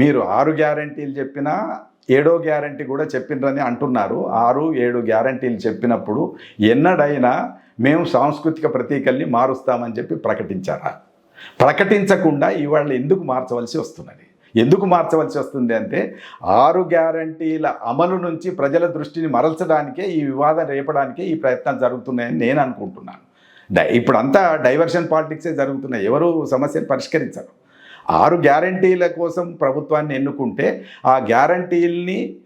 మీరు ఆరు గ్యారంటీలు చెప్పినా ఏడో గ్యారంటీ కూడా చెప్పిండ్రని అంటున్నారు. ఆరు ఏడు గ్యారంటీలు చెప్పినప్పుడు ఎన్నడైనా మేము సాంస్కృతిక ప్రతీకల్ని మారుస్తామని చెప్పి ప్రకటించారా? ప్రకటించకుండా ఇవాళ ఎందుకు మార్చవలసి వస్తున్నది? ఎందుకు మార్చవలసి వస్తుంది అంటే ఆరు గ్యారంటీల అమలు నుంచి ప్రజల దృష్టిని మరల్చడానికే ఈ వివాదం రేపడానికే ఈ ప్రయత్నాలు జరుగుతున్నాయని నేను అనుకుంటున్నాను. డై ఇప్పుడు అంతా డైవర్షన్ పాలిటిక్సే జరుగుతున్నాయి. ఎవరు సమస్యను పరిష్కరించరు. ఆరు గ్యారంటీల కోసం ప్రభుత్వాన్ని ఎన్నుకుంటే ఆ గ్యారంటీల్ని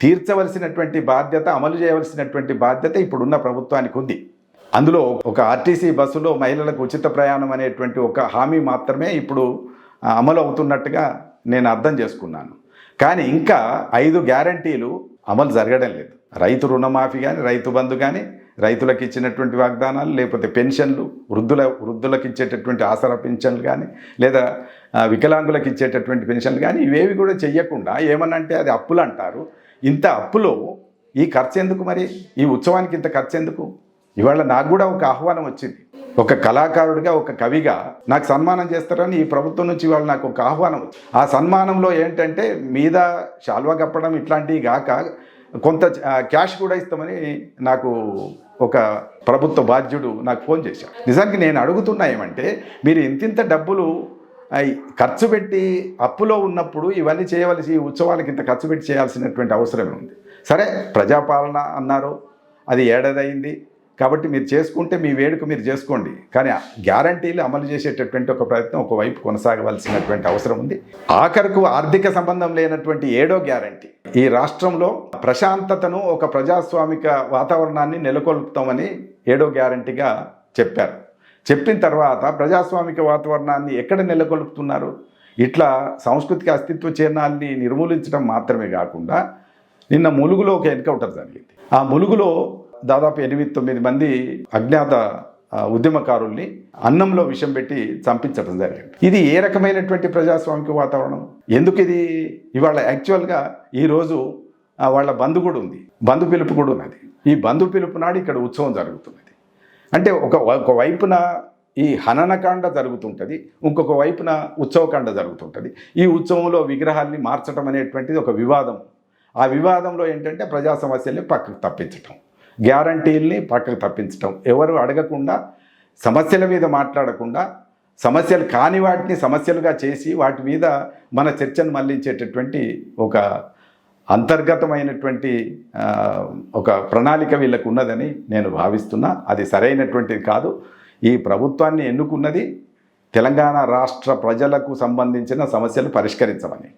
తీర్చవలసినటువంటి బాధ్యత అమలు చేయవలసినటువంటి బాధ్యత ఇప్పుడున్న ప్రభుత్వానికి ఉంది. అందులో ఒక ఆర్టీసీ బస్సులో మహిళలకు ఉచిత ప్రయాణం అనేటువంటి ఒక హామీ మాత్రమే ఇప్పుడు అమలు అవుతున్నట్టుగా నేను అర్థం చేసుకున్నాను. కానీ ఇంకా ఐదు గ్యారంటీలు అమలు జరగడం లేదు. రైతు రుణమాఫీ కానీ రైతు బంధు కానీ రైతులకు ఇచ్చినటువంటి వాగ్దానాలు లేకపోతే పెన్షన్లు వృద్ధుల వృద్ధులకు ఇచ్చేటటువంటి ఆసరా పెన్షన్లు కానీ లేదా వికలాంగులకు ఇచ్చేటటువంటి పెన్షన్లు కానీ ఇవేవి కూడా చెయ్యకుండా ఏమనంటే అది అప్పులు అంటారు. ఇంత అప్పులో ఈ ఖర్చు ఎందుకు మరి? ఈ ఉత్సవానికి ఇంత ఖర్చు ఎందుకు? ఇవాళ నాకు కూడా ఒక ఆహ్వానం వచ్చింది. ఒక కళాకారుడిగా ఒక కవిగా నాకు సన్మానం చేస్తారని ఈ ప్రభుత్వం నుంచి ఇవాళ నాకు ఒక ఆహ్వానం ఆ సన్మానంలో ఏంటంటే మీద శాల్వా కప్పడం ఇట్లాంటివి కాక కొంత క్యాష్ కూడా ఇస్తామని నాకు ఒక ప్రభుత్వ బాధ్యుడు నాకు ఫోన్ చేశాడు. నిజానికి నేను అడుగుతున్నా ఏమంటే మీరు ఇంతింత డబ్బులు ఖర్చు పెట్టి అప్పులో ఉన్నప్పుడు ఇవన్నీ చేయవలసి ఈ ఇంత ఖర్చు పెట్టి చేయాల్సినటువంటి అవసరం ఉంది. సరే ప్రజాపాలన అన్నారు. అది ఏడాది అయింది కాబట్టి మీరు చేసుకుంటే మీ వేడుక మీరు చేసుకోండి. కానీ గ్యారంటీలు అమలు చేసేటటువంటి ఒక ప్రయత్నం ఒకవైపు కొనసాగవలసినటువంటి అవసరం ఉంది. ఆఖరకు ఆర్థిక సంబంధం లేనటువంటి ఏడో గ్యారంటీ. ఈ రాష్ట్రంలో ప్రశాంతతను ఒక ప్రజాస్వామిక వాతావరణాన్ని నెలకొల్పుతామని ఏడో గ్యారంటీగా చెప్పారు. చెప్పిన తర్వాత ప్రజాస్వామిక వాతావరణాన్ని ఎక్కడ నెలకొల్పుతున్నారు? ఇట్లా సాంస్కృతిక అస్తిత్వ చిహ్నాల్ని నిర్మూలించడం మాత్రమే కాకుండా నిన్న ములుగులో ఒక ఎన్కౌంటర్ జరిగింది. ఆ ములుగులో దాదాపు ఎనిమిది తొమ్మిది మంది అజ్ఞాత ఉద్యమకారుల్ని అన్నంలో విషం పెట్టి చంపించడం జరిగింది. ఇది ఏ రకమైనటువంటి ప్రజాస్వామిక వాతావరణం? ఎందుకు ఇది? ఇవాళ యాక్చువల్గా ఈరోజు వాళ్ళ బంధు కూడా ఉంది. బంధు పిలుపు కూడా ఉన్నది. ఈ బంధు పిలుపు నాడు ఇక్కడ ఉత్సవం జరుగుతున్నది. అంటే ఒక ఒక వైపున ఈ హననకాండ జరుగుతుంటుంది ఇంకొక వైపున ఉత్సవకాండ జరుగుతుంటుంది. ఈ ఉత్సవంలో విగ్రహాల్ని మార్చడం అనేటువంటిది ఒక వివాదం. ఆ వివాదంలో ఏంటంటే ప్రజా సమస్యల్ని పక్కకు తప్పించటం. గ్యారంటీల్ని పక్కకు తప్పించటం. ఎవరు అడగకుండా సమస్యల మీద మాట్లాడకుండా సమస్యలు కాని వాటిని సమస్యలుగా చేసి వాటి మీద మన చర్చను మళ్ళించేటటువంటి ఒక అంతర్గతమైనటువంటి ఒక ప్రణాళిక వీళ్ళకు ఉన్నదని నేను భావిస్తున్నా. అది సరైనటువంటిది కాదు. ఈ ప్రభుత్వాన్ని ఎన్నుకున్నది తెలంగాణ రాష్ట్ర ప్రజలకు సంబంధించిన సమస్యలు పరిష్కరించమని.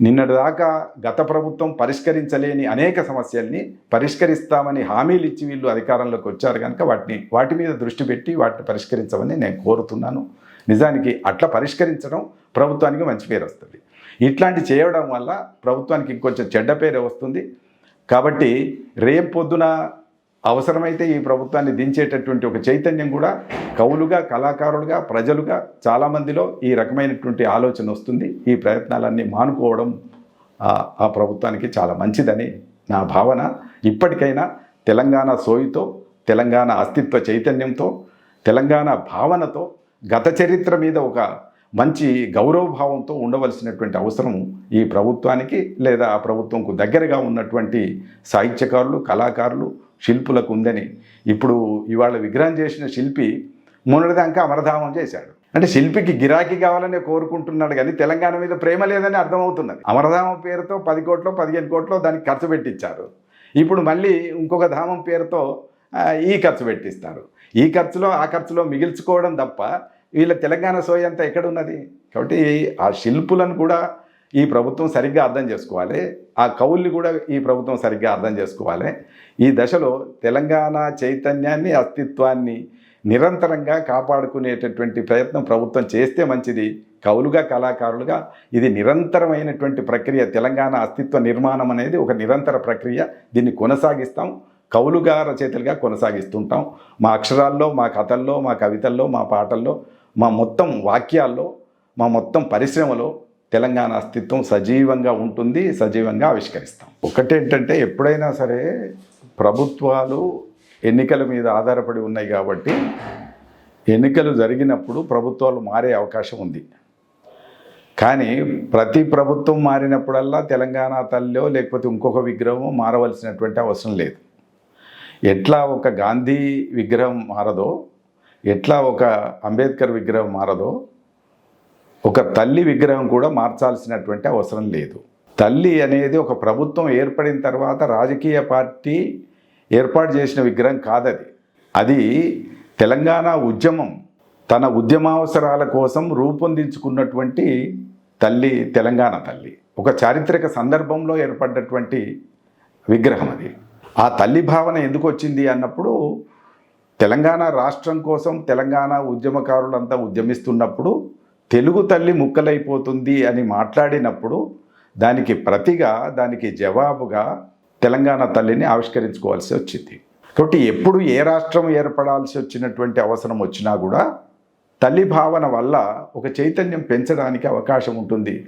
నిన్నటిదాకా గత ప్రభుత్వం పరిష్కరించలేని అనేక సమస్యల్ని పరిష్కరిస్తామని హామీలు ఇచ్చి వీళ్ళు అధికారంలోకి వచ్చారు కనుక వాటిని వాటి మీద దృష్టి పెట్టి వాటిని పరిష్కరించమని నేను కోరుతున్నాను. నిజానికి అట్లా పరిష్కరించడం ప్రభుత్వానికి మంచి పేరు వస్తుంది. ఇట్లాంటి చేయడం వల్ల ప్రభుత్వానికి ఇంకొంచెం చెడ్డ పేరు వస్తుంది. కాబట్టి రేపు పొద్దున అవసరమైతే ఈ ప్రభుత్వాన్ని దించేటటువంటి ఒక చైతన్యం కూడా కవులుగా కళాకారులుగా ప్రజలుగా చాలామందిలో ఈ రకమైనటువంటి ఆలోచన వస్తుంది. ఈ ప్రయత్నాలన్నీ మానుకోవడం ఆ ప్రభుత్వానికి చాలా మంచిదని నా భావన. ఇప్పటికైనా తెలంగాణ సోయితో తెలంగాణ అస్తిత్వ చైతన్యంతో తెలంగాణ భావనతో గత చరిత్ర మీద ఒక మంచి గౌరవభావంతో ఉండవలసినటువంటి అవసరం ఈ ప్రభుత్వానికి లేదా ఆ ప్రభుత్వంకు దగ్గరగా ఉన్నటువంటి సాహిత్యకారులు కళాకారులు శిల్పులకు ఉందని ఇప్పుడు ఇవాళ విగ్రహం చేసిన శిల్పి మొన్నటిదాకా అమరధామం చేశాడు. అంటే శిల్పికి గిరాకీ కావాలని కోరుకుంటున్నాడు కానీ తెలంగాణ మీద ప్రేమ లేదని అర్థమవుతున్నది. అమరధామం పేరుతో పది కోట్లో పదిహేను కోట్లో దానికి ఖర్చు పెట్టించారు. ఇప్పుడు మళ్ళీ ఇంకొక ధామం పేరుతో ఈ ఖర్చు పెట్టిస్తారు. ఈ ఖర్చులో ఆ ఖర్చులో మిగిల్చుకోవడం తప్ప వీళ్ళ తెలంగాణ సోయంతా అంతా ఎక్కడ ఉన్నది కాబట్టి ఆ శిల్పులను కూడా ఈ ప్రభుత్వం సరిగ్గా అర్థం చేసుకోవాలి. ఆ కౌల్ని కూడా ఈ ప్రభుత్వం సరిగ్గా అర్థం చేసుకోవాలి. ఈ దశలో తెలంగాణ చైతన్యాన్ని అస్తిత్వాన్ని నిరంతరంగా కాపాడుకునేటటువంటి ప్రయత్నం ప్రభుత్వం చేస్తే మంచిది. కవులుగా కళాకారులుగా ఇది నిరంతరమైనటువంటి ప్రక్రియ. తెలంగాణ అస్తిత్వ నిర్మాణం అనేది ఒక నిరంతర ప్రక్రియ. దీన్ని కొనసాగిస్తాం. కవులుగా రచయితలుగా కొనసాగిస్తుంటాం. మా అక్షరాల్లో మా కథల్లో మా కవితల్లో మా పాటల్లో మా మొత్తం వాక్యాల్లో మా మొత్తం పరిశ్రమలో తెలంగాణ అస్తిత్వం సజీవంగా ఉంటుంది సజీవంగా ఆవిష్కరిస్తాం. ఒకటేంటంటే ఎప్పుడైనా సరే ప్రభుత్వాలు ఎన్నికల మీద ఆధారపడి ఉన్నాయి కాబట్టి ఎన్నికలు జరిగినప్పుడు ప్రభుత్వాలు మారే అవకాశం ఉంది. కానీ ప్రతి ప్రభుత్వం మారినప్పుడల్లా తెలంగాణ తల్లిలో లేకపోతే ఇంకొక విగ్రహం మారవలసినటువంటి అవసరం లేదు. ఎట్లా ఒక గాంధీ విగ్రహం మారదో ఎట్లా ఒక అంబేద్కర్ విగ్రహం మారదో ఒక తల్లి విగ్రహం కూడా మార్చాల్సినటువంటి అవసరం లేదు. తల్లి అనేది ఒక ప్రభుత్వం ఏర్పడిన తర్వాత రాజకీయ పార్టీ ఏర్పాటు చేసిన విగ్రహం కాదది. అది తెలంగాణ ఉద్యమం తన ఉద్యమావసరాల కోసం రూపొందించుకున్నటువంటి తల్లి తెలంగాణ తల్లి. ఒక చారిత్రక సందర్భంలో ఏర్పడ్డటువంటి విగ్రహం అది. ఆ తల్లి భావన ఎందుకు వచ్చింది అన్నప్పుడు తెలంగాణ రాష్ట్రం కోసం తెలంగాణ ఉద్యమకారులంతా ఉద్యమిస్తున్నప్పుడు తెలుగు తల్లి ముక్కలైపోతుంది అని మాట్లాడినప్పుడు దానికి ప్రతిగా దానికి జవాబుగా తెలంగాణ తల్లిని ఆవిష్కరించుకోవాల్సి వచ్చింది. కాబట్టి ఎప్పుడు ఏ రాష్ట్రం ఏర్పడాల్సి వచ్చినటువంటి అవసరం వచ్చినా కూడా తల్లి భావన వల్ల ఒక చైతన్యం పెంచడానికి అవకాశం ఉంటుంది.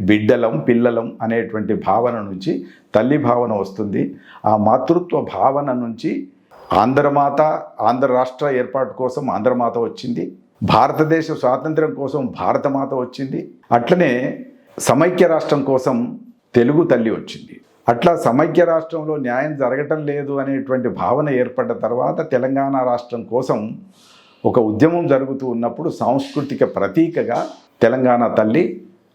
బిడ్డలం పిల్లలం అనేటువంటి భావన నుంచి తల్లి భావన వస్తుంది. ఆ మాతృత్వ భావన నుంచి ఆంధ్రమాత ఆంధ్ర రాష్ట్ర ఏర్పాటు కోసం ఆంధ్రమాత వచ్చింది. భారతదేశ స్వాతంత్రం కోసం భారతమాత వచ్చింది. అట్లనే సమైక్య రాష్ట్రం కోసం తెలుగు తల్లి వచ్చింది. అట్లా సమైక్య రాష్ట్రంలో న్యాయం జరగటం లేదు అనేటువంటి భావన ఏర్పడ్డ తర్వాత తెలంగాణ రాష్ట్రం కోసం ఒక ఉద్యమం జరుగుతూ ఉన్నప్పుడు సాంస్కృతిక ప్రతీకగా తెలంగాణ తల్లి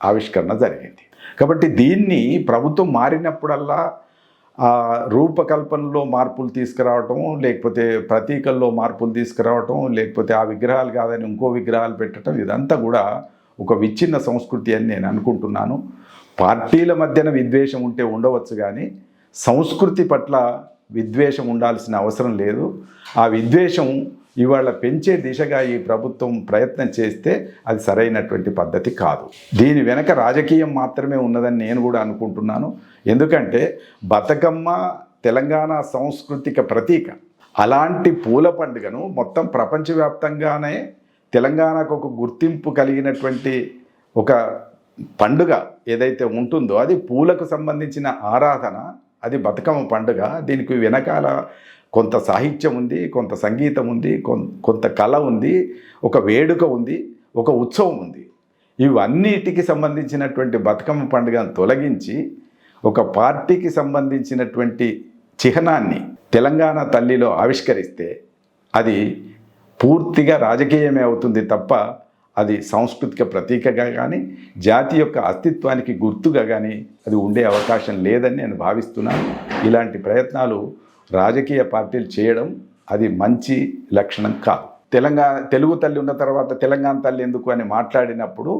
ఆవిష్కరణ జరిగింది. కాబట్టి దీన్ని ప్రభుత్వం మారినప్పుడల్లా ఆ రూపకల్పనలో మార్పులు తీసుకురావటం లేకపోతే ప్రతీకల్లో మార్పులు తీసుకురావటం లేకపోతే ఆ విగ్రహాలు కాదని ఇంకో విగ్రహాలు పెట్టడం ఇదంతా కూడా ఒక విచ్ఛిన్న సంస్కృతి అని నేను అనుకుంటున్నాను. పార్టీల మధ్యన విద్వేషం ఉంటే ఉండవచ్చు కానీ సంస్కృతి పట్ల విద్వేషం ఉండాల్సిన అవసరం లేదు. ఆ విద్వేషం ఇవాళ పెంచే దిశగా ఈ ప్రభుత్వం ప్రయత్నం చేస్తే అది సరైనటువంటి పద్ధతి కాదు. దీని వెనక రాజకీయం మాత్రమే ఉన్నదని నేను కూడా అనుకుంటున్నాను. ఎందుకంటే బతుకమ్మ తెలంగాణ సాంస్కృతిక ప్రతీక. అలాంటి పూల పండుగను మొత్తం ప్రపంచవ్యాప్తంగానే తెలంగాణకు ఒక గుర్తింపు కలిగినటువంటి ఒక పండుగ ఏదైతే ఉంటుందో అది పూలకు సంబంధించిన ఆరాధన అది బతుకమ్మ పండుగ. దీనికి వెనకాల కొంత సాహిత్యం ఉంది కొంత సంగీతం ఉంది కొం- కొంత కళ ఉంది ఒక వేడుక ఉంది ఒక ఉత్సవం ఉంది. ఇవన్నిటికి సంబంధించినటువంటి బతుకమ్మ పండుగను తొలగించి ఒక పార్టీకి సంబంధించినటువంటి చిహ్నాన్ని తెలంగాణ తల్లిలో ఆవిష్కరిస్తే అది పూర్తిగా రాజకీయమే అవుతుంది తప్ప అది సాంస్కృతిక ప్రతీకగా కానీ జాతి యొక్క అస్తిత్వానికి గుర్తుగా కానీ అది ఉండే అవకాశం లేదని నేను భావిస్తున్నాను. ఇలాంటి ప్రయత్నాలు రాజకీయ పార్టీలు చేయడం అది మంచి లక్షణం కాదు. తెలంగాణ తెలుగు తల్లి ఉన్న తర్వాత తెలంగాణ తల్లి ఎందుకు అని మాట్లాడినప్పుడు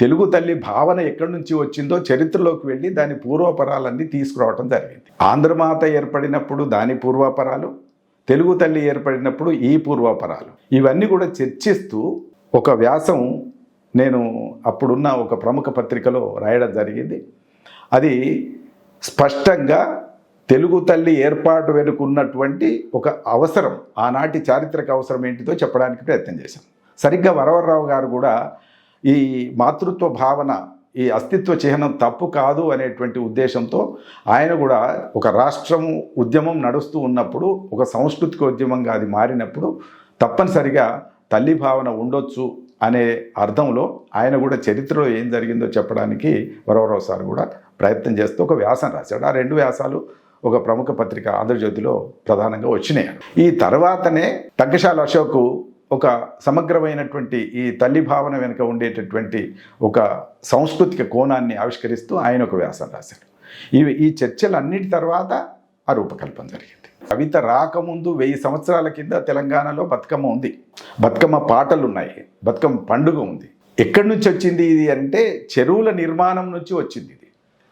తెలుగు తల్లి భావన ఎక్కడి నుంచి వచ్చిందో చరిత్రలోకి వెళ్ళి దాని పూర్వపరాలన్నీ తీసుకురావడం జరిగింది. ఆంధ్రమాత ఏర్పడినప్పుడు దాని పూర్వపరాలు తెలుగు తల్లి ఏర్పడినప్పుడు ఈ పూర్వపరాలు. ఇవన్నీ కూడా చర్చిస్తూ ఒక వ్యాసం నేను అప్పుడున్న ఒక ప్రముఖ పత్రికలో రాయడం జరిగింది. అది స్పష్టంగా తెలుగు తల్లి ఏర్పాటు వెనుకున్నటువంటి ఒక అవసరం ఆనాటి చారిత్రక అవసరం ఏంటిదో చెప్పడానికి ప్రయత్నం చేశాం. సరిగ్గా వరవరరావు గారు కూడా ఈ మాతృత్వ భావన ఈ అస్తిత్వ చిహ్నం తప్పు కాదు అనేటువంటి ఉద్దేశంతో ఆయన కూడా ఒక రాష్ట్రం ఉద్యమం నడుస్తూ ఉన్నప్పుడు ఒక సాంస్కృతిక ఉద్యమంగా అది మారినప్పుడు తప్పనిసరిగా తల్లి భావన ఉండొచ్చు అనే అర్థంలో ఆయన కూడా చరిత్రలో ఏం జరిగిందో చెప్పడానికి వరవరావు సార్ కూడా ప్రయత్నం చేస్తూ ఒక వ్యాసం రాశాడు. ఆ రెండు వ్యాసాలు ఒక ప్రముఖ పత్రిక ఆంధ్రజ్యోతిలో ప్రధానంగా వచ్చినాయి. ఈ తర్వాతనే టంకశాల అశోక్ ఒక సమగ్రమైనటువంటి ఈ తల్లి భావన వెనుక ఉండేటటువంటి ఒక సాంస్కృతిక కోణాన్ని ఆవిష్కరిస్తూ ఆయన ఒక వ్యాసం రాశారు. ఇవి ఈ చర్చలన్నిటి తర్వాత ఆ రూపకల్పన జరిగింది. కవిత రాకముందు వెయ్యి సంవత్సరాల కింద తెలంగాణలో బతుకమ్మ ఉంది. బతుకమ్మ పాటలు ఉన్నాయి బతుకమ్మ పండుగ ఉంది. ఎక్కడి నుంచి వచ్చింది ఇది అంటే చెరువుల నిర్మాణం నుంచి వచ్చింది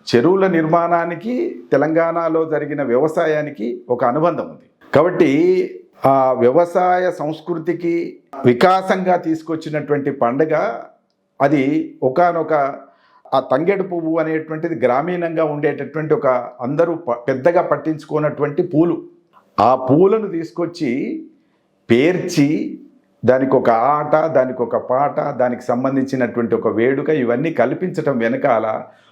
చెరువుల నిర్మాణానికి తెలంగాణలో జరిగిన వ్యవసాయానికి ఒక అనుబంధం ఉంది. కాబట్టి ఆ వ్యవసాయ సంస్కృతికి వికాసంగా తీసుకొచ్చినటువంటి పండుగ అది ఒకానొక ఆ తంగెడు పువ్వు అనేటువంటిది గ్రామీణంగా ఉండేటటువంటి ఒక అందరూ ప- పెద్దగా పట్టించుకున్నటువంటి పూలు. ఆ పూలను తీసుకొచ్చి పేర్చి దానికి ఒక ఆట దానికి ఒక పాట దానికి సంబంధించినటువంటి ఒక వేడుక ఇవన్నీ కల్పించటం వెనకాల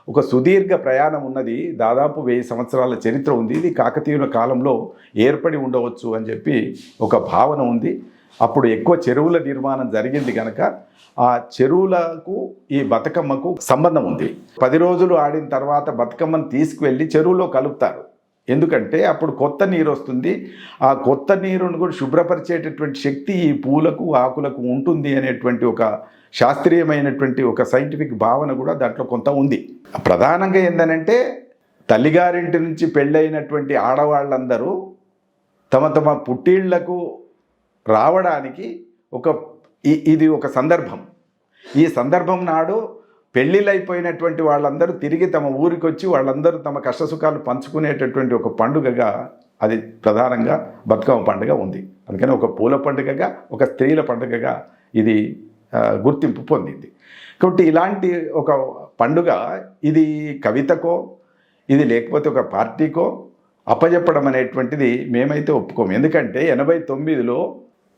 ఒక సుదీర్ఘ ప్రయాణం ఉన్నది. దాదాపు వెయ్యి సంవత్సరాల చరిత్ర ఉంది. ఇది కాకతీయుల కాలంలో ఏర్పడి ఉండవచ్చు అని చెప్పి ఒక భావన ఉంది. అప్పుడు ఎక్కువ చెరువుల నిర్మాణం జరిగింది కనుక ఆ చెరువులకు ఈ బతుకమ్మకు సంబంధం ఉంది. పది రోజులు ఆడిన తర్వాత బతుకమ్మను తీసుకువెళ్ళి చెరువులో కలుపుతారు. ఎందుకంటే అప్పుడు కొత్త నీరు వస్తుంది. ఆ కొత్త నీరును కూడా శుభ్రపరిచేటటువంటి శక్తి ఈ పూలకు ఆకులకు ఉంటుంది అనేటువంటి ఒక శాస్త్రీయమైనటువంటి ఒక సైంటిఫిక్ భావన కూడా దాంట్లో కొంత ఉంది. ప్రధానంగా ఏంటనంటే తల్లిగారింటి నుంచి పెళ్ళైనటువంటి ఆడవాళ్ళందరూ తమ తమ పుట్టిళ్ళకు రావడానికి ఒక ఇది ఒక సందర్భం. ఈ సందర్భం నాడు పెళ్ళిళ్ళైపోయినటువంటి వాళ్ళందరూ తిరిగి తమ ఊరికి వచ్చి వాళ్ళందరూ తమ కష్టసుఖాలు పంచుకునేటటువంటి ఒక పండుగగా అది ప్రధానంగా బతుకమ్మ పండుగ ఉంది. అందుకని ఒక పూల పండుగగా ఒక స్త్రీల పండుగగా ఇది గుర్తింపు పొందింది. కాబట్టి ఇలాంటి ఒక పండుగ ఇది కవితకో ఇది లేకపోతే ఒక పార్టీకో అప్పజెప్పడం అనేటువంటిది మేమైతే ఒప్పుకోము. ఎందుకంటే ఎనభై తొమ్మిదిలో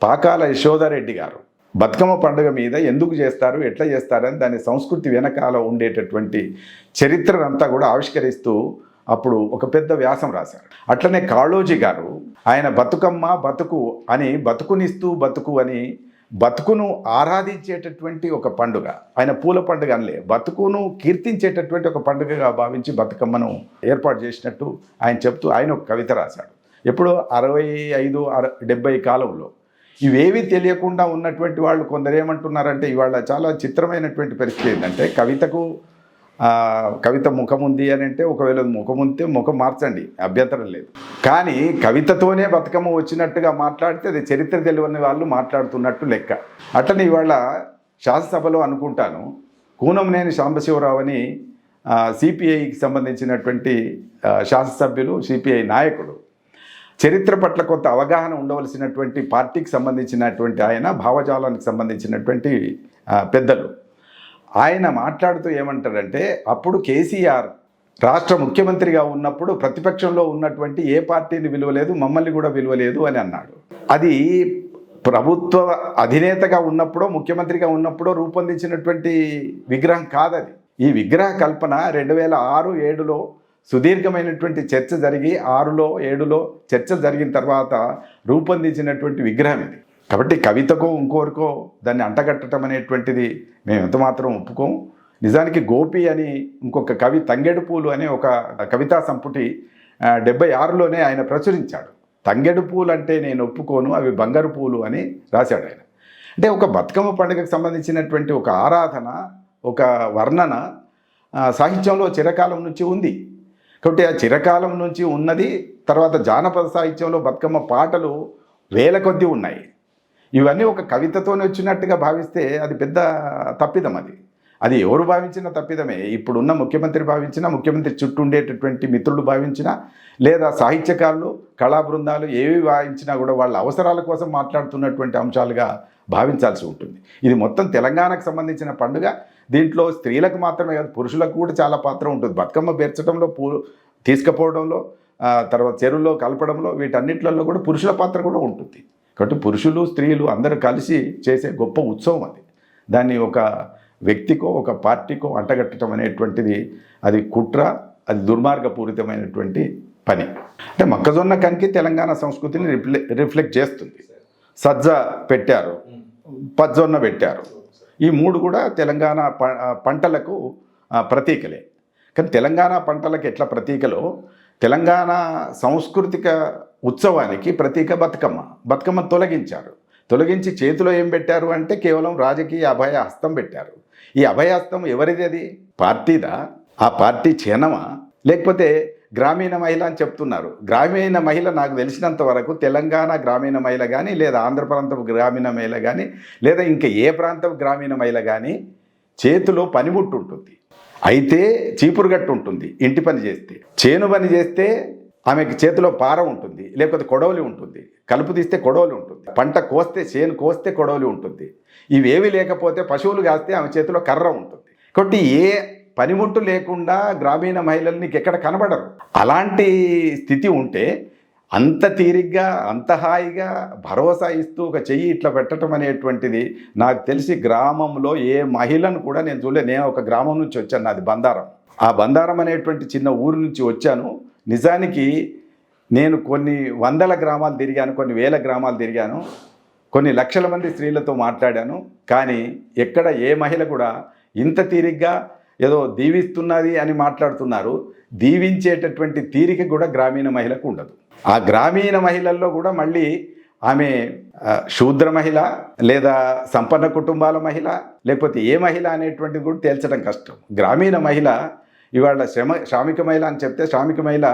పాకాల యశోదారెడ్డి గారు బతుకమ్మ పండుగ మీద ఎందుకు చేస్తారు ఎట్లా చేస్తారని దాని సంస్కృతి వెనకాల ఉండేటటువంటి చరిత్రనంతా కూడా ఆవిష్కరిస్తూ అప్పుడు ఒక పెద్ద వ్యాసం రాశారు. అట్లనే కాళోజీ గారు ఆయన బతుకమ్మ బతుకు అని బతుకునిస్తూ బతుకు అని బతుకును ఆరాధించేటటువంటి ఒక పండుగ. ఆయన పూల పండుగ అనలే బతుకును కీర్తించేటటువంటి ఒక పండుగగా భావించి బతుకమ్మను ఏర్పాటు చేసినట్టు ఆయన చెప్తూ ఆయన ఒక కవిత రాశాడు. ఎప్పుడో అరవై ఐదు అర డెబ్బై కాలంలో ఇవేవి తెలియకుండా ఉన్నటువంటి వాళ్ళు కొందరు ఏమంటున్నారంటే ఇవాళ చాలా చిత్రమైనటువంటి పరిస్థితి ఏంటంటే కవితకు కవిత ముఖం ఉంది అని అంటే ఒకవేళ ముఖం ఉంటే ముఖం మార్చండి అభ్యంతరం లేదు. కానీ కవితతోనే బతుకమ్మ వచ్చినట్టుగా మాట్లాడితే అది చరిత్ర తెలియని వాళ్ళు మాట్లాడుతున్నట్టు లెక్క. అట్లనే ఇవాళ శాసనసభలో అనుకుంటాను కూనంనేని సాంబశివరావు అని సిపిఐకి సంబంధించినటువంటి శాసనసభ్యులు సిపిఐ నాయకుడు చరిత్ర పట్ల కొంత అవగాహన ఉండవలసినటువంటి పార్టీకి సంబంధించినటువంటి ఆయన భావజాలానికి సంబంధించినటువంటి పెద్దలు. ఆయన మాట్లాడుతూ ఏమంటారంటే అప్పుడు కేసీఆర్ రాష్ట్ర ముఖ్యమంత్రిగా ఉన్నప్పుడు ప్రతిపక్షంలో ఉన్నటువంటి ఏ పార్టీని విలువలేదు మమ్మల్ని కూడా విలువలేదు అని అన్నాడు. అది ప్రభుత్వ అధినేతగా ఉన్నప్పుడో ముఖ్యమంత్రిగా ఉన్నప్పుడో రూపొందించినటువంటి విగ్రహం కాదది. ఈ విగ్రహ కల్పన రెండు వేల ఆరు ఏడులో సుదీర్ఘమైనటువంటి చర్చ జరిగి ఆరులో ఏడులో చర్చ జరిగిన తర్వాత రూపొందించినటువంటి విగ్రహం ఇది. కాబట్టి కవితకో ఇంకోరికో దాన్ని అంటగట్టడం అనేటువంటిది మేము ఎంతమాత్రం ఒప్పుకోము నిజానికి గోపి అని ఇంకొక కవి తంగెడుపూలు అనే ఒక కవితా సంపుటి డెబ్బై ఆరులోనే ఆయన ప్రచురించాడు. తంగెడు పూలు అంటే నేను ఒప్పుకోను అవి బంగారు పూలు అని రాశాడు ఆయన. అంటే ఒక బతుకమ్మ పండుగకు సంబంధించినటువంటి ఒక ఆరాధన ఒక వర్ణన సాహిత్యంలో చిరకాలం నుంచి ఉంది. కాబట్టి ఆ చిరకాలం నుంచి ఉన్నది తర్వాత జానపద సాహిత్యంలో బతుకమ్మ పాటలు వేల కొద్దీ ఉన్నాయి. ఇవన్నీ ఒక కవితతోనే వచ్చినట్టుగా భావిస్తే అది పెద్ద తప్పిదం అది. అది ఎవరు భావించిన తప్పిదమే. ఇప్పుడున్న ముఖ్యమంత్రి భావించినా ముఖ్యమంత్రి చుట్టూ ఉండేటటువంటి మిత్రులు భావించినా లేదా సాహిత్యకారులు కళా బృందాలు ఏవి భావించినా కూడా వాళ్ళ అవసరాల కోసం మాట్లాడుతున్నటువంటి అంశాలుగా భావించాల్సి ఉంటుంది. ఇది మొత్తం తెలంగాణకు సంబంధించిన పండుగ. దీంట్లో స్త్రీలకు మాత్రమే కాదు పురుషులకు కూడా చాలా పాత్ర ఉంటుంది. బతుకమ్మ పేర్చడంలో పూ తీసుకుపోవడంలో తర్వాత చెరువులో కలపడంలో వీటన్నిటిలో కూడా పురుషుల పాత్ర కూడా ఉంటుంది. కాబట్టి పురుషులు స్త్రీలు అందరూ కలిసి చేసే గొప్ప ఉత్సవం అది. దాన్ని ఒక వ్యక్తికో ఒక పార్టీకో అంటగట్టడం అనేటువంటిది అది కుట్ర అది దుర్మార్గపూరితమైనటువంటి పని. అంటే మొక్కజొన్న కంకి తెలంగాణ సంస్కృతిని రిఫ్లె రిఫ్లెక్ట్ చేస్తుంది. సజ్జ పెట్టారు. పజ్జొన్న పెట్టారు. ఈ మూడు కూడా తెలంగాణ ప- పంటలకు ప్రతీకలే. కానీ తెలంగాణ పంటలకు ఎట్లా ప్రతీకలో తెలంగాణ సాంస్కృతిక ఉత్సవానికి ప్రతీక బతుకమ్మ. బతుకమ్మ తొలగించారు. తొలగించి చేతిలో ఏం పెట్టారు అంటే కేవలం రాజకీయ అభయ హస్తం పెట్టారు. ఈ అభయ హస్తం ఎవరిది అది? పార్టీదా? ఆ పార్టీ చేనమా? లేకపోతే గ్రామీణ మహిళ అని చెప్తున్నారు. గ్రామీణ మహిళ నాకు తెలిసినంత వరకు తెలంగాణ గ్రామీణ మహిళ కానీ లేదా ఆంధ్ర ప్రాంతపు గ్రామీణ మహిళ కానీ లేదా ఇంకా ఏ ప్రాంతపు గ్రామీణ మహిళ కానీ చేతిలో పనిముట్టు ఉంటుంది అయితే చీపురుగట్టు ఉంటుంది ఇంటి పని చేస్తే. చేను పని చేస్తే ఆమెకి చేతిలో పార ఉంటుంది లేకపోతే కొడవలి ఉంటుంది. కలుపు తీస్తే కొడవలి ఉంటుంది. పంట కోస్తే చేను కోస్తే కొడవలి ఉంటుంది. ఇవేవి లేకపోతే పశువులు కాస్తే ఆమె చేతిలో కర్ర ఉంటుంది. కాబట్టి ఏ పనిముట్టు లేకుండా గ్రామీణ మహిళలు నీకు ఎక్కడ కనబడరు. అలాంటి స్థితి ఉంటే అంత తీరిగ్గా అంత హాయిగా భరోసా ఇస్తూ ఒక చెయ్యి ఇట్లా పెట్టడం అనేటువంటిది నాకు తెలిసి గ్రామంలో ఏ మహిళను కూడా నేను చూడలే. నేను ఒక గ్రామం నుంచి వచ్చాను నాది బందారం. ఆ బందారం అనేటువంటి చిన్న ఊరు నుంచి వచ్చాను. నిజానికి నేను కొన్ని వందల గ్రామాలు తిరిగాను కొన్ని వేల గ్రామాలు తిరిగాను కొన్ని లక్షల మంది స్త్రీలతో మాట్లాడాను. కానీ ఎక్కడ ఏ మహిళ కూడా ఇంత తీరిగ్గా ఏదో దీవిస్తున్నది అని మాట్లాడుతున్నారు. దీవించేటటువంటి తీరిక కూడా గ్రామీణ మహిళకు ఉండదు. ఆ గ్రామీణ మహిళల్లో కూడా మళ్ళీ ఆమె శూద్ర మహిళ లేదా సంపన్న కుటుంబాల మహిళ లేకపోతే ఏ మహిళ అనేటువంటిది కూడా తేల్చడం కష్టం. గ్రామీణ మహిళ ఇవాళ శ్రమ శ్రామిక మహిళ అని చెప్తే శ్రామిక మహిళ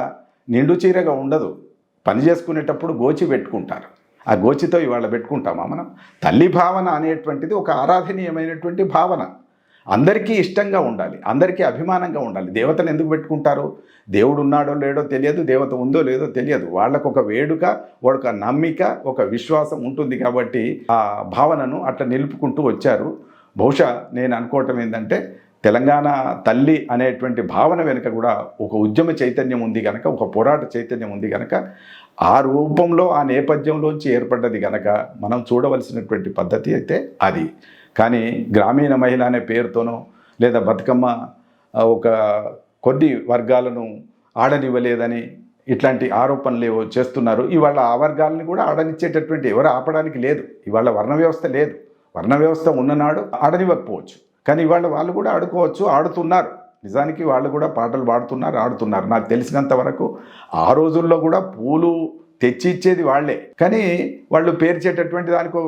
నిండు చీరగా ఉండదు. పని చేసుకునేటప్పుడు గోచి పెట్టుకుంటారు. ఆ గోచితో ఇవాళ పెట్టుకుంటామా మనం? తల్లి భావన అనేటువంటిది ఒక ఆరాధనీయమైనటువంటి భావన. అందరికీ ఇష్టంగా ఉండాలి అందరికీ అభిమానంగా ఉండాలి. దేవతను ఎందుకు పెట్టుకుంటారు? దేవుడు ఉన్నాడో లేడో తెలియదు దేవత ఉందో లేదో తెలియదు. వాళ్ళకు ఒక వేడుక ఒక నమ్మిక ఒక విశ్వాసం ఉంటుంది కాబట్టి ఆ భావనను అట్లా నిలుపుకుంటూ వచ్చారు. బహుశా నేను అనుకోవటం ఏంటంటే తెలంగాణ తల్లి అనేటువంటి భావన వెనుక కూడా ఒక ఉద్యమ చైతన్యం ఉంది కనుక ఒక పోరాట చైతన్యం ఉంది కనుక ఆ రూపంలో ఆ నేపథ్యంలోంచి ఏర్పడ్డది కనుక మనం చూడవలసినటువంటి పద్ధతి అయితే అది. కానీ గ్రామీణ మహిళ అనే పేరుతోనో లేదా బతుకమ్మ ఒక కొన్ని వర్గాలను ఆడనివ్వలేదని ఇట్లాంటి ఆరోపణలు ఏవో చేస్తున్నారు. ఇవాళ ఆ వర్గాలని కూడా ఆడనిచ్చేటటువంటి ఎవరు ఆపడానికి లేదు. ఇవాళ వర్ణ వ్యవస్థ లేదు. వర్ణ వ్యవస్థ ఉన్ననాడు ఆడనివ్వకపోవచ్చు. కానీ ఇవాళ వాళ్ళు కూడా ఆడుకోవచ్చు ఆడుతున్నారు. నిజానికి వాళ్ళు కూడా పాటలు పాడుతున్నారు ఆడుతున్నారు. నాకు తెలిసినంత వరకు ఆ రోజుల్లో కూడా పూలు తెచ్చి ఇచ్చేది వాళ్ళే. కానీ వాళ్ళు పేర్చేటటువంటి దానికో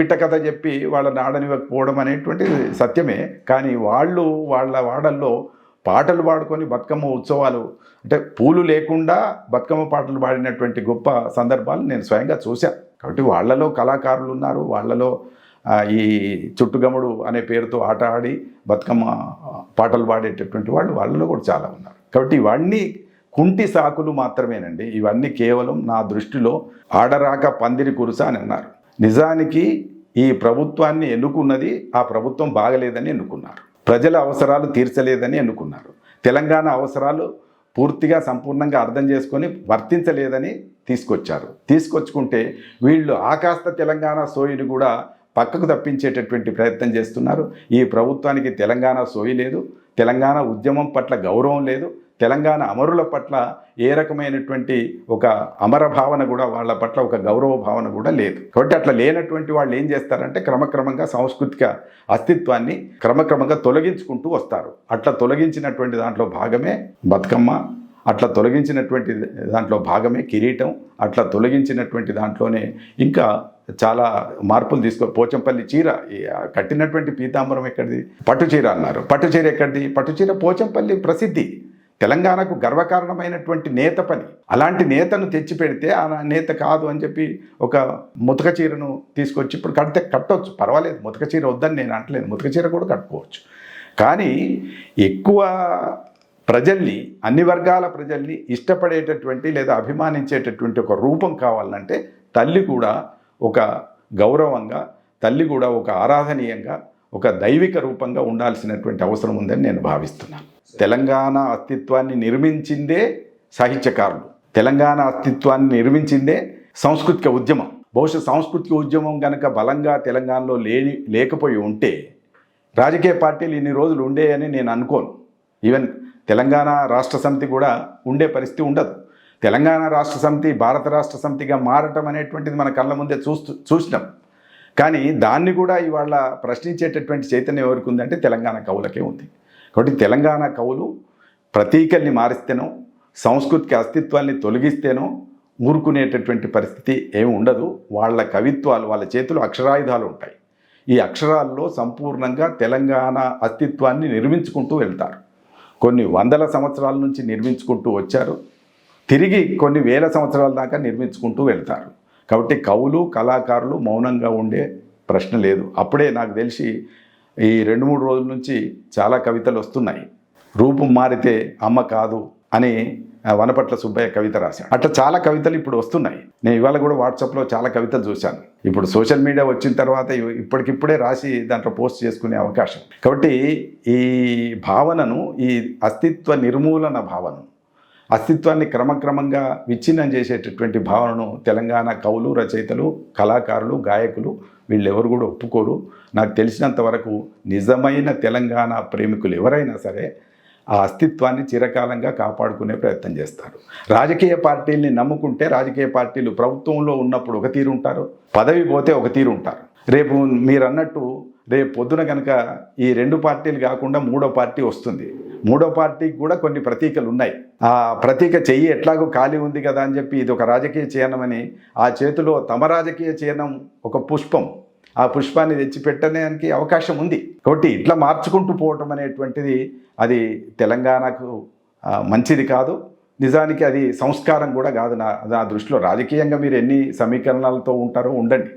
పిట్ట కథ చెప్పి వాళ్ళని ఆడనివ్వకపోవడం అనేటువంటిది సత్యమే. కానీ వాళ్ళు వాళ్ళ వాడల్లో పాటలు పాడుకొని బతుకమ్మ ఉత్సవాలు అంటే పూలు లేకుండా బతుకమ్మ పాటలు పాడినటువంటి గొప్ప సందర్భాలు నేను స్వయంగా చూశాను కాబట్టి వాళ్ళలో కళాకారులు ఉన్నారు వాళ్ళలో ఈ చుట్టుగముడు అనే పేరుతో ఆట ఆడి బతుకమ్మ పాటలు పాడేటటువంటి వాళ్ళు వాళ్ళలో కూడా చాలా ఉన్నారు. కాబట్టి ఇవన్నీ కుంటి సాకులు మాత్రమేనండి. ఇవన్నీ కేవలం నా దృష్టిలో ఆడరాక పందిరి కురుస అని అన్నారు. నిజానికి ఈ ప్రభుత్వాన్ని ఎన్నుకున్నది ఆ ప్రభుత్వం బాగలేదని ఎన్నుకున్నారు. ప్రజల అవసరాలు తీర్చలేదని ఎన్నుకున్నారు. తెలంగాణ అవసరాలు పూర్తిగా సంపూర్ణంగా అర్థం చేసుకొని వర్తించలేదని తీసుకొచ్చారు. తీసుకొచ్చుకుంటే వీళ్ళు ఆకాస్త తెలంగాణ సోయిని కూడా పక్కకు తప్పించేటటువంటి ప్రయత్నం చేస్తున్నారు. ఈ ప్రభుత్వానికి తెలంగాణ సోయి లేదు. తెలంగాణ ఉద్యమం పట్ల గౌరవం లేదు. తెలంగాణ అమరుల పట్ల ఏ రకమైనటువంటి ఒక అమర భావన కూడా వాళ్ళ పట్ల ఒక గౌరవ భావన కూడా లేదు. కాబట్టి అట్లా లేనటువంటి వాళ్ళు ఏం చేస్తారంటే క్రమక్రమంగా సాంస్కృతిక అస్తిత్వాన్ని క్రమక్రమంగా తొలగించుకుంటూ వస్తారు. అట్లా తొలగించినటువంటి దాంట్లో భాగమే బతుకమ్మ అట్లా తొలగించినటువంటి దాంట్లో భాగమే కిరీటం అట్లా తొలగించినటువంటి దాంట్లోనే ఇంకా చాలా మార్పులు తీసుకో పోచంపల్లి చీర కట్టినటువంటి పీతాంబరం ఎక్కడిది? పట్టు చీర అన్నారు. పట్టు చీర ఎక్కడిది? పట్టు చీర పోచంపల్లి ప్రసిద్ధి. తెలంగాణకు గర్వకారణమైనటువంటి నేత పని. అలాంటి నేతను తెచ్చి పెడితే ఆ నేత కాదు అని చెప్పి ఒక ముతక చీరను తీసుకొచ్చి ఇప్పుడు కడితే కట్టవచ్చు పర్వాలేదు ముతక చీర వద్దని నేను అంటలేదు ముతక చీర కూడా కట్టుకోవచ్చు. కానీ ఎక్కువ ప్రజల్ని అన్ని వర్గాల ప్రజల్ని ఇష్టపడేటటువంటి లేదా అభిమానించేటటువంటి ఒక రూపం కావాలంటే తల్లి కూడా ఒక గౌరవంగా తల్లి కూడా ఒక ఆరాధనీయంగా ఒక దైవిక రూపంగా ఉండాల్సినటువంటి అవసరం ఉందని నేను భావిస్తున్నాను. తెలంగాణ అస్తిత్వాన్ని నిర్మించిందే సాహిత్యకారులు. తెలంగాణ అస్తిత్వాన్ని నిర్మించిందే సాంస్కృతిక ఉద్యమం. బహుశా సాంస్కృతిక ఉద్యమం కనుక బలంగా తెలంగాణలో లేని లేకపోయి ఉంటే రాజకీయ పార్టీలు ఇన్ని రోజులు ఉండేయని నేను అనుకోను. ఈవెన్ తెలంగాణ రాష్ట్ర సమితి కూడా ఉండే పరిస్థితి ఉండదు. తెలంగాణ రాష్ట్ర సమితి భారత రాష్ట్ర సమితిగా మారటం అనేటువంటిది మన కళ్ళ ముందే చూస్తూ చూసినాం. కానీ దాన్ని కూడా ఇవాళ ప్రశ్నించేటటువంటి చైతన్యం ఎవరికి ఉందంటే తెలంగాణ కవులకే ఉంది. కాబట్టి తెలంగాణ కవులు ప్రతీకల్ని మారిస్తేనో సంస్కృతికి అస్తిత్వాన్ని తొలగిస్తేనో ఊరుకునేటటువంటి పరిస్థితి ఏమి ఉండదు. వాళ్ళ కవిత్వాలు వాళ్ళ చేతిలో అక్షరాయుధాలు ఉంటాయి. ఈ అక్షరాల్లో సంపూర్ణంగా తెలంగాణ అస్తిత్వాన్ని నిర్మించుకుంటూ వెళ్తారు. కొన్ని వందల సంవత్సరాల నుంచి నిర్మించుకుంటూ వచ్చారు. తిరిగి కొన్ని వేల సంవత్సరాల దాకా నిర్మించుకుంటూ వెళ్తారు. కాబట్టి కవులు కళాకారులు మౌనంగా ఉండే ప్రశ్న లేదు. అప్పుడే నాకు తెలిసి ఈ రెండు మూడు రోజుల నుంచి చాలా కవితలు వస్తున్నాయి. రూపం మారితే అమ్మ కాదు అని వనపట్ల సుబ్బయ్య కవిత రాశాడు. అట్లా చాలా కవితలు ఇప్పుడు వస్తున్నాయి. నేను ఇవాళ కూడా వాట్సాప్లో చాలా కవితలు చూశాను. ఇప్పుడు సోషల్ మీడియా వచ్చిన తర్వాత ఇప్పటికిప్పుడే రాసి దాంట్లో పోస్ట్ చేసుకునే అవకాశం. కాబట్టి ఈ భావనను ఈ అస్తిత్వ నిర్మూలన భావన అస్తిత్వాన్ని క్రమక్రమంగా విచ్ఛిన్నం చేసేటటువంటి భావనను తెలంగాణ కవులు రచయితలు కళాకారులు గాయకులు వీళ్ళెవరు కూడా ఒప్పుకోరు. నాకు తెలిసినంత వరకు నిజమైన తెలంగాణ ప్రేమికులు ఎవరైనా సరే ఆ అస్తిత్వాన్ని చిరకాలంగా కాపాడుకునే ప్రయత్నం చేస్తారు. రాజకీయ పార్టీల్ని నమ్ముకుంటే రాజకీయ పార్టీలు ప్రభుత్వంలో ఉన్నప్పుడు ఒక తీరు ఉంటారు పదవి పోతే ఒక తీరు ఉంటారు. రేపు మీరు అన్నట్టు రేపు పొద్దున కనుక ఈ రెండు పార్టీలు కాకుండా మూడో పార్టీ వస్తుంది. మూడో పార్టీకి కూడా కొన్ని ప్రతీకలు ఉన్నాయి. ఆ ప్రతీక చెయ్యి ఎట్లాగో ఖాళీ ఉంది కదా అని చెప్పి ఇది ఒక రాజకీయ చిహ్నమని ఆ చేతిలో తమ రాజకీయ చిహ్నం ఒక పుష్పం. ఆ పుష్పాన్ని తెచ్చిపెట్టడానికి అవకాశం ఉంది. కాబట్టి ఇట్లా మార్చుకుంటూ పోవటం అనేటువంటిది అది తెలంగాణకు మంచిది కాదు. నిజానికి అది సంస్కారం కూడా కాదు నా నా దృష్టిలో. రాజకీయంగా మీరు ఎన్ని సమీకరణాలతో ఉంటారో ఉండండి.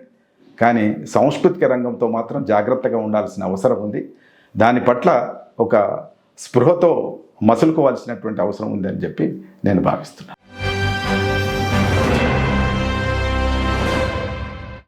కానీ సాంస్కృతిక రంగంతో మాత్రం జాగ్రత్తగా ఉండాల్సిన అవసరం ఉంది. దాని పట్ల ఒక స్పృహతో మసులుకోవాల్సినటువంటి అవసరం ఉందని చెప్పి నేను భావిస్తున్నాను.